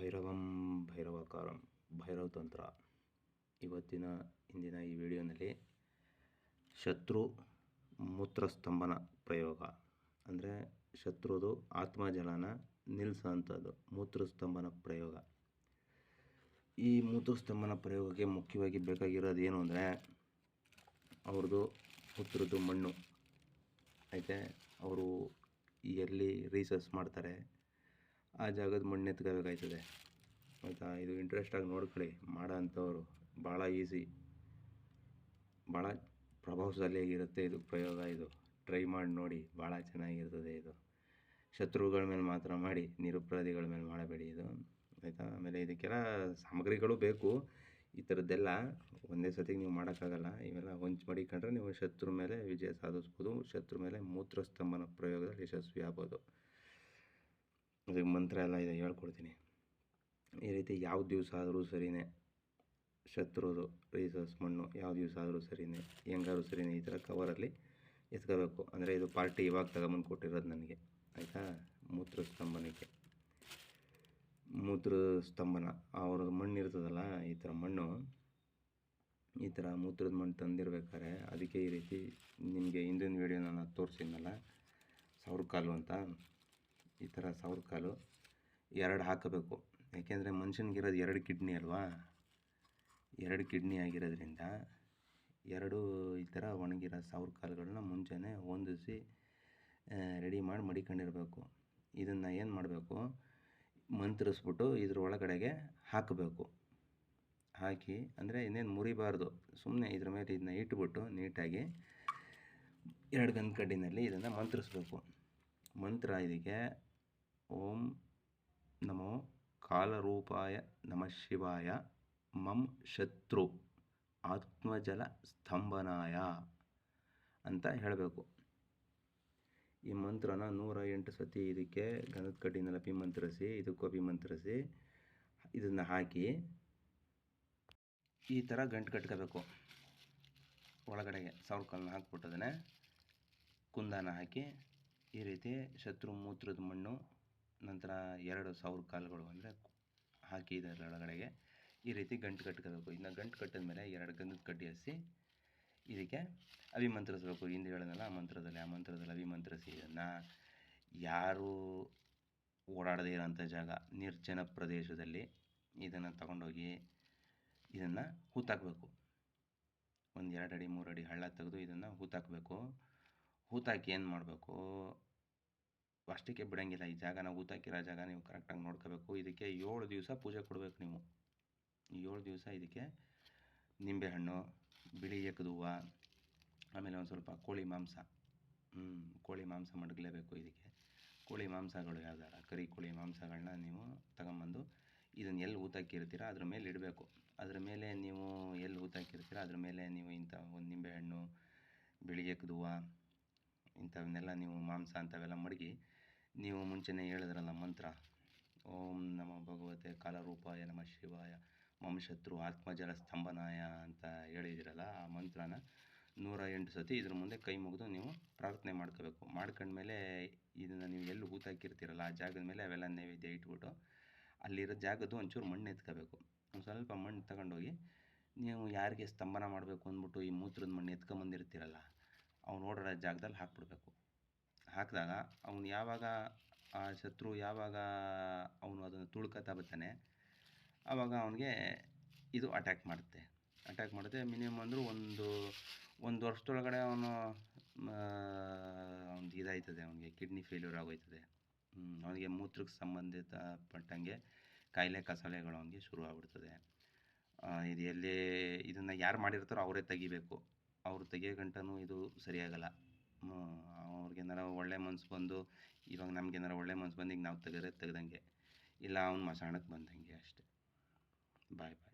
ಭೈರವಂ ಭೈರವಕಾರಂ. ಭೈರವ ತಂತ್ರ. ಇವತ್ತಿನ, ಇಂದಿನ ಈ ವಿಡಿಯೋನಲ್ಲಿ ಶತ್ರು ಮೂತ್ರಸ್ತಂಭನ ಪ್ರಯೋಗ. ಅಂದರೆ ಶತ್ರುದು ಆತ್ಮಜಲನ ನಿಲ್ಲಿಸೋಂಥದ್ದು ಮೂತ್ರಸ್ತಂಭನ ಪ್ರಯೋಗ. ಈ ಮೂತ್ರಸ್ತಂಭನ ಪ್ರಯೋಗಕ್ಕೆ ಮುಖ್ಯವಾಗಿ ಬೇಕಾಗಿರೋದು ಏನು ಅಂದರೆ ಅವ್ರದ್ದು ಮೂತ್ರದ್ದು ಮಣ್ಣು. ಐತೆ, ಅವರು ಎಲ್ಲಿ ರಿಸರ್ಚ್ ಮಾಡ್ತಾರೆ ಆ ಜಾಗದ ಮಣ್ಣು ಎತ್ಕೋಬೇಕಾಯ್ತದೆ. ಆಯಿತಾ? ಇದು ಇಂಟ್ರೆಸ್ಟಾಗಿ ನೋಡ್ಕೊಳ್ಳಿ. ಮಾಡೋ ಅಂಥವ್ರು ಭಾಳ ಈಸಿ ಭಾಳ ಪ್ರಭಾವಶಾಲಿಯಾಗಿರುತ್ತೆ ಇದು ಪ್ರಯೋಗ ಇದು. ಟ್ರೈ ಮಾಡಿ ನೋಡಿ ಭಾಳ ಚೆನ್ನಾಗಿರ್ತದೆ ಇದು. ಶತ್ರುಗಳ ಮೇಲೆ ಮಾತ್ರ ಮಾಡಿ, ನಿರುಪರಾಧಿಗಳ ಮೇಲೆ ಮಾಡಬೇಡಿ ಇದು. ಆಯಿತಾ? ಆಮೇಲೆ ಇದಕ್ಕೆಲ್ಲ ಸಾಮಗ್ರಿಗಳು ಬೇಕು. ಈ ಥರದ್ದೆಲ್ಲ ಒಂದೇ ಸತಿಗೆ ನೀವು ಮಾಡೋಕ್ಕಾಗಲ್ಲ. ಇವೆಲ್ಲ ಹೊಂಚು ಮಡಿಕೊಂಡ್ರೆ ನೀವು ಶತ್ರು ಮೇಲೆ ವಿಜಯ ಸಾಧಿಸ್ಬೋದು. ಶತ್ರು ಮೇಲೆ ಮೂತ್ರಸ್ತಂಭನ ಪ್ರಯೋಗದಲ್ಲಿ ಯಶಸ್ವಿ ಆಗ್ಬೋದು ಅದಕ್ಕೆ ಮಂತ್ರ ಎಲ್ಲ ಇದೆ, ಹೇಳ್ಕೊಡ್ತೀನಿ. ಈ ರೀತಿ ಯಾವ ದಿವಸ ಆದರೂ ಸರಿಯೇ ಶತ್ರುದು ರೀಸಸ್ ಮಣ್ಣು ಯಾವ ದಿವಸ ಆದರೂ ಸರಿಯೇ ಹೆಂಗಾದ್ರೂ ಸರಿನೇ ಈ ಥರ ಕವರಲ್ಲಿ ಎತ್ಕೋಬೇಕು. ಅಂದರೆ ಇದು ಪಾರ್ಟಿ ಇವಾಗ ತಗೊಂಬಂದು ಕೊಟ್ಟಿರೋದು ನನಗೆ, ಆಯಿತಾ? ಮೂತ್ರ ಸ್ತಂಭನಕ್ಕೆ ಮೂತ್ರ ಸ್ತಂಭನ ಅವ್ರದ್ದು ಮಣ್ಣು ಇರ್ತದಲ್ಲ ಈ ಥರ ಮಣ್ಣು, ಈ ಥರ ಮೂತ್ರದ ಮಣ್ಣು ತಂದಿರ್ಬೇಕಾದ್ರೆ ಅದಕ್ಕೆ ಈ ರೀತಿ ನಿಮಗೆ ಹಿಂದಿನ ವೀಡಿಯೋ ನಾನು ತೋರಿಸಿದ್ನಲ್ಲ ಸಾವಿರ ಕಾಲು ಅಂತ. ಈ ಥರ ಸಾವಿರ ಕಾಲು ಎರಡು ಹಾಕಬೇಕು. ಯಾಕೆಂದರೆ ಮನುಷ್ಯನಿಗಿರೋದು ಎರಡು ಕಿಡ್ನಿ ಅಲ್ವಾ? ಎರಡು ಕಿಡ್ನಿ ಆಗಿರೋದ್ರಿಂದ ಎರಡು ಈ ಥರ ಒಣಗಿರೋ ಸಾವಿರ ಕಾಲುಗಳನ್ನ ಮುಂಚೆನೇ ಹೊಂದಿಸಿ ರೆಡಿ ಮಾಡಿ ಮಡಿಕೊಂಡಿರಬೇಕು. ಇದನ್ನು ಏನು ಮಾಡಬೇಕು? ಮಂತ್ರಿಸ್ಬಿಟ್ಟು ಇದ್ರ ಒಳಗಡೆಗೆ ಹಾಕಬೇಕು. ಹಾಕಿ, ಅಂದರೆ ಇನ್ನೇನು ಮುರಿಬಾರ್ದು. ಸುಮ್ಮನೆ ಇದ್ರ ಮೇಲೆ ಇದನ್ನ ಇಟ್ಬಿಟ್ಟು ನೀಟಾಗಿ ಎರಡು ಗಂಧ ಕಡ್ಡಿನಲ್ಲಿ ಇದನ್ನು ಮಂತ್ರಿಸ್ಬೇಕು. ಮಂತ್ರ ಇದಕ್ಕೆ ಓಂ ನಮೋ ಕಾಲರೂಪಾಯ ನಮಃ ಶಿವಾಯ, ಮಂ ಶತ್ರು ಆತ್ಮಜಲ ಸ್ತಂಭನಾಯ ಅಂತ ಹೇಳಬೇಕು. ಈ ಮಂತ್ರನ ನೂರ ಎಂಟು ಸತಿ ಇದಕ್ಕೆ ಗಂಧದ ಕಡ್ಡಿನೆಲ್ಲ ಅಭಿಮಂತ್ರಿಸಿ ಇದಕ್ಕೂ ಅಭಿಮಂತ್ರಿಸಿ ಇದನ್ನು ಹಾಕಿ ಈ ಥರ ಗಂಟು ಕಟ್ಕೋಬೇಕು. ಒಳಗಡೆಗೆ ಸಾವಿರ ಕಾಲನ್ನ ಹಾಕ್ಬಿಟ್ಟದನ್ನೇ ಕುಂದಾನ ಹಾಕಿ ಈ ರೀತಿ ಶತ್ರು ಮೂತ್ರದ ಮಣ್ಣು ನಂತರ ಎರಡು ಸಾವಿರ ಕಾಲುಗಳು ಅಂದರೆ ಹಾಕಿ ಇದರೊಳಗಡೆಗೆ ಈ ರೀತಿ ಗಂಟು ಕಟ್ಕೋಬೇಕು. ಇನ್ನು ಗಂಟು ಕಟ್ಟಿದ ಮೇಲೆ ಎರಡು ಗಂಧದ ಕಡ್ಡಿ ಹಸಿ ಇದಕ್ಕೆ ಅಭಿಮಂತ್ರಿಸ್ಬೇಕು. ಹಿಂದೆ ಹೇಳೋದಲ್ಲ ಆ ಮಂತ್ರದಲ್ಲಿ ಆ ಮಂತ್ರದಲ್ಲಿ ಅಭಿಮಂತ್ರಿಸಿ ಇದನ್ನು. ಯಾರು ಓಡಾಡದೇ ಇರೋಂಥ ಜಾಗ, ನಿರ್ಜನ ಪ್ರದೇಶದಲ್ಲಿ ಇದನ್ನು ತಗೊಂಡೋಗಿ ಇದನ್ನು ಹೂತಾಕಬೇಕು. ಒಂದು ಎರಡು ಅಡಿ, ಮೂರು ಅಡಿ ಹಳ್ಳ ತೆಗೆದು ಇದನ್ನು ಹೂತಾಕಬೇಕು. ಹೂತಾಕಿ ಏನು ಮಾಡಬೇಕು? ಅಷ್ಟಕ್ಕೆ ಬಿಡೋಂಗಿಲ್ಲ. ಈ ಜಾಗನ ನಾವು ಹೂತಾಕಿರೋ ಜಾಗ ನೀವು ಕರೆಕ್ಟಾಗಿ ನೋಡ್ಕೋಬೇಕು. ಇದಕ್ಕೆ ಏಳು ದಿವಸ ಪೂಜೆ ಕೊಡಬೇಕು ನೀವು. ಏಳು ದಿವಸ ಇದಕ್ಕೆ ನಿಂಬೆಹಣ್ಣು, ಬಿಳಿ ಏಕದ ಹೂವು ಆಮೇಲೆ ಒಂದು ಸ್ವಲ್ಪ ಕೋಳಿ ಮಾಂಸ. ಹ್ಞೂ ಕೋಳಿ ಮಾಂಸ ಮಡಗಲೇಬೇಕು ಇದಕ್ಕೆ. ಕೋಳಿ ಮಾಂಸಗಳು ಯಾವ್ದಾರ? ಕರಿ ಕೋಳಿ ಮಾಂಸಗಳನ್ನ ನೀವು ತಗೊಂಬಂದು ಇದನ್ನು ಎಲ್ಲಿ ಊತಾಕಿರ್ತೀರ ಅದ್ರ ಮೇಲೆ ಇಡಬೇಕು. ಅದ್ರ ಮೇಲೆ ನೀವು ಎಲ್ಲಿ ಊತಾಕಿರ್ತೀರ ಅದ್ರ ಮೇಲೆ ನೀವು ಇಂಥ ಒಂದು ನಿಂಬೆಹಣ್ಣು, ಬಿಳಿ ಹೂವು ಇಂಥವನ್ನೆಲ್ಲ ನೀವು ಮಾಂಸ ಅಂಥವೆಲ್ಲ ಮಡಗಿ ನೀವು ಮುಂಚೆನೇ ಹೇಳಿದ್ರಲ್ಲ ಮಂತ್ರ. ಓಂ ನಮ ಭಗವತೆ ಕಾಲರೂಪಾಯ ನಮ ಶಿವಾಯ ಮಮ ಶತ್ರು ಆತ್ಮಜಲ ಸ್ತಂಭನಾಯ ಅಂತ ಹೇಳಿದಿರಲ್ಲ ಆ ಮಂತ್ರನ ನೂರ ಎಂಟು ಸತಿ ಇದ್ರ ಮುಂದೆ ಕೈ ಮುಗಿದು ನೀವು ಪ್ರಾರ್ಥನೆ ಮಾಡ್ಕೋಬೇಕು. ಮಾಡ್ಕೊಂಡ್ಮೇಲೆ ಇದನ್ನು ನೀವು ಎಲ್ಲಿ ಹೂತಾಕಿರ್ತೀರಲ್ಲ ಆ ಜಾಗದ ಮೇಲೆ ಅವೆಲ್ಲ ನೈವೇದ್ಯ ಇಟ್ಬಿಟ್ಟು ಅಲ್ಲಿರೋ ಜಾಗದ್ದು ಒಂಚೂರು ಮಣ್ಣು ಎತ್ಕೋಬೇಕು. ಒಂದು ಸ್ವಲ್ಪ ಮಣ್ಣು ತಗೊಂಡೋಗಿ ನೀವು ಯಾರಿಗೆ ಸ್ತಂಭನ ಮಾಡಬೇಕು ಅಂದ್ಬಿಟ್ಟು ಈ ಮೂತ್ರದ ಮಣ್ಣು ಎತ್ಕೊಂಬಂದಿರ್ತೀರಲ್ಲ ಅವ್ನು ಓಡಾಡೋ ಜಾಗದಲ್ಲಿ ಹಾಕ್ಬಿಡ್ಬೇಕು. ಹಾಕಿದಾಗ ಅವನು ಯಾವಾಗ ಆ ಶತ್ರು ಯಾವಾಗ ಅವನು ಅದನ್ನು ತುಳ್ಕೊತಾ ಬರ್ತಾನೆ ಆವಾಗ ಅವನಿಗೆ ಇದು ಅಟ್ಯಾಕ್ ಮಾಡುತ್ತೆ. ಅಟ್ಯಾಕ್ ಮಾಡುತ್ತೆ ಮಿನಿಮಮ್ ಅಂದರೂ ಒಂದು ಒಂದು ವರ್ಷದೊಳಗಡೆ ಅವನು ಒಂದು ಇದಾಯ್ತದೆ ಅವನಿಗೆ ಕಿಡ್ನಿ ಫೇಲ್ಯೂರ್ ಆಗೋಯ್ತದೆ. ಅವನಿಗೆ ಮೂತ್ರಕ್ಕೆ ಸಂಬಂಧಿತ ಪಟ್ಟಂಗೆ ಕಾಯಿಲೆ ಕಸಾಲೆಗಳು ಅವನಿಗೆ ಶುರು ಆಗ್ಬಿಡ್ತದೆ. ಇದು ಎಲ್ಲಿ ಇದನ್ನು ಯಾರು ಮಾಡಿರ್ತಾರೋ ಅವರೇ ತೆಗಿಬೇಕು. ಅವ್ರು ತೆಗಿಯೋ ಗಂಟನೂ ಇದು ಸರಿಯಾಗಲ್ಲ. ಅವ್ರಿಗೇನಾರ ಒಳ್ಳೆ ಮನ್ಸು ಬಂದು, ಇವಾಗ ನಮಗೇನಾರ ಒಳ್ಳೆ ಮನ್ಸು ಬಂದು ಈಗ ನಾವು ತೆಗೆದ್ರೆ ತೆಗ್ದಂಗೆ. ಇಲ್ಲ, ಅವ್ನು ಮಸಾಣಕ್ಕೆ ಬಂದಂಗೆ ಅಷ್ಟೇ. ಬಾಯ್ ಬಾಯ್